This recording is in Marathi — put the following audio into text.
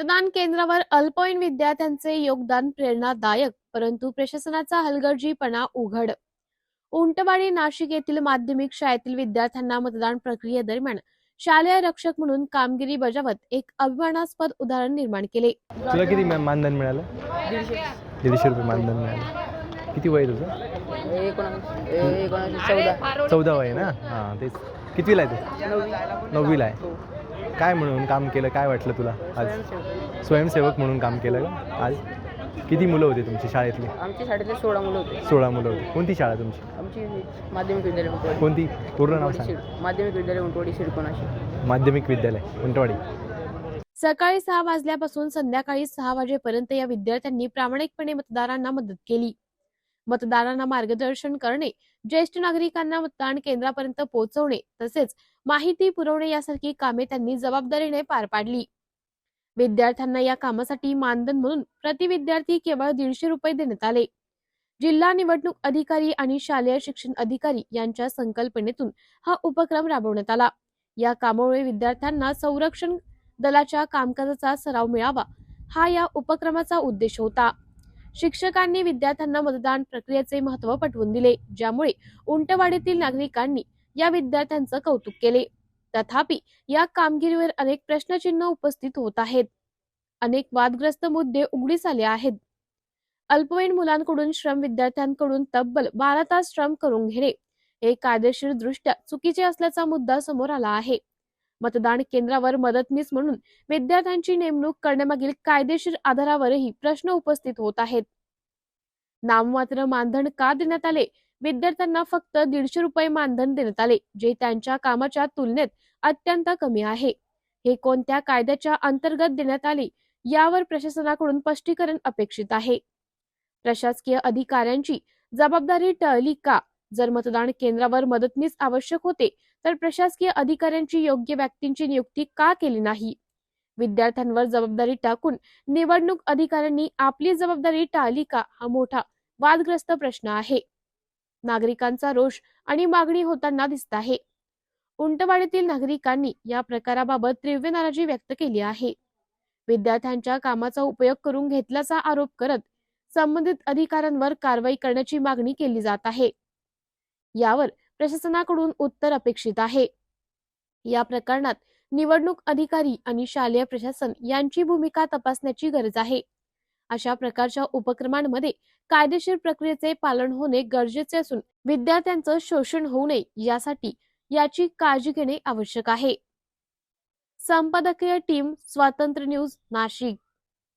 मतदान केंद्रावर अल्पवयीन विद्यार्थ्यांचे योगदान प्रेरणादायक परंतु प्रशासनाचा हलगर्जीपणा उघड. उंटवाडी नाशिक येथील माध्यमिक शाळेतील विद्यार्थ्यांना मतदान प्रक्रियेदरम्यान शालेय रक्षक म्हणून कामगिरी बजावत एक अभिमानास्पद उदाहरण निर्माण केले. तुला किती मानधन मिळालं? दीडशे रुपये मानधन मिळालं. किती वय तुझं? चौदा. चौदा वय ना? हां तेच. कितवीला आहे तू? नववी नववीला आहे. काय म्हणून काम केलं? काय वाटलं तुला आज? स्वयंसेवक. म्हणून काम केलं का? आज? किती मुलं होते तुमची शाळेतली? आमच्या शाळेतले सोळा मुलं होते. सोळा मुलं होती. कोणती शाळा तुमची? आमची माध्यमिक विद्यालय उंटवाडी. कोणती? पूर्ण नाव सांग. माध्यमिक विद्यालय उंटवाडी शिरकोणाशी माध्यमिक विद्यालय उंटवाडी. सकाळी सहा वाजल्यापासून संध्याकाळी सहा वाजेपर्यंत या विद्यार्थ्यांनी प्रामाणिकपणे मतदारांना मदत केली. मतदारांना मार्गदर्शन करणे ज्येष्ठ नागरिकांना मतदान केंद्रापर्यंत पोहोचवणे तसेच माहिती पुरवणे यासारखी कामे त्यांनी जबाबदारीने पार पाडली. विद्यार्थ्यांना या कामासाठी मानधन म्हणून प्रति विद्यार्थी केवळ दीडशे रुपये देण्यात आले. जिल्हा निवडणूक अधिकारी आणि शालेय शिक्षण अधिकारी यांच्या संकल्पनेतून हा उपक्रम राबवण्यात आला. या कामामुळे विद्यार्थ्यांना संरक्षण दलाच्या कामकाजाचा सराव मिळावा हा या उपक्रमाचा उद्देश होता. शिक्षकांनी विद्यार्थ्यांना मतदान प्रक्रियेचे महत्त्व पटवून दिले ज्यामुळे उंटवाडीतील नागरिकांनी या विद्यार्थ्यांचं कौतुक केले. तथापि या कामगिरीवर अनेक प्रश्नचिन्ह उपस्थित होत आहेत. अनेक वादग्रस्त मुद्दे उघडीस आले आहेत. अल्पवयीन मुलांकडून श्रम विद्यार्थ्यांकडून तब्बल बारा तास श्रम करून घेणे हे कायदेशीर दृष्ट्या चुकीचे असल्याचा मुद्दा समोर आला आहे. मतदान केंद्रावर मदतनीस म्हणून विद्यार्थ्यांची नेमणूक करण्यामागील कायदेशीर आधारावरही प्रश्न उपस्थित होत आहेत. नाममात्र मानधन का देण्यात आले? विद्यार्थ्यांना फक्त दीडशे रुपये मानधन देण्यात आले जे त्यांच्या कामाच्या तुलनेत अत्यंत कमी आहे. हे कोणत्या कायद्याच्या अंतर्गत देण्यात आले यावर प्रशासनाकडून स्पष्टीकरण अपेक्षित आहे. प्रशासकीय अधिकाऱ्यांची जबाबदारी टळली का? जर मतदान केंद्रावर मदतनीस आवश्यक होते तर प्रशासकीय अधिकाऱ्यांची योग्य व्यक्तींची नियुक्ती का केली नाही? विद्यार्थ्यांवर जबाबदारी टाकून निवडणूक अधिकाऱ्यांनी आपली जबाबदारी टाळली का? हा मोठा वादग्रस्त प्रश्न आहे. नागरिकांचा रोष आणि मागणी होताना दिसत आहे. उंटवाडीतील नागरिकांनी या प्रकाराबाबत तीव्र नाराजी व्यक्त केली आहे. विद्यार्थ्यांच्या कामाचा उपयोग करून घेतल्याचा आरोप करत संबंधित अधिकाऱ्यांवर कारवाई करण्याची मागणी केली जात आहे. यावर प्रशासनाकडून उत्तर अपेक्षित आहे. या प्रकरणात निवडणूक अधिकारी आणि शालेय प्रशासन यांची भूमिका तपासण्याची गरज आहे. अशा प्रकारच्या उपक्रमांमध्ये कायदेशीर प्रक्रियेचे पालन होणे गरजेचे असून विद्यार्थ्यांचं शोषण होऊ नये यासाठी याची काळजी घेणे आवश्यक आहे. संपादकीय टीम स्वातंत्र्य न्यूज नाशिक.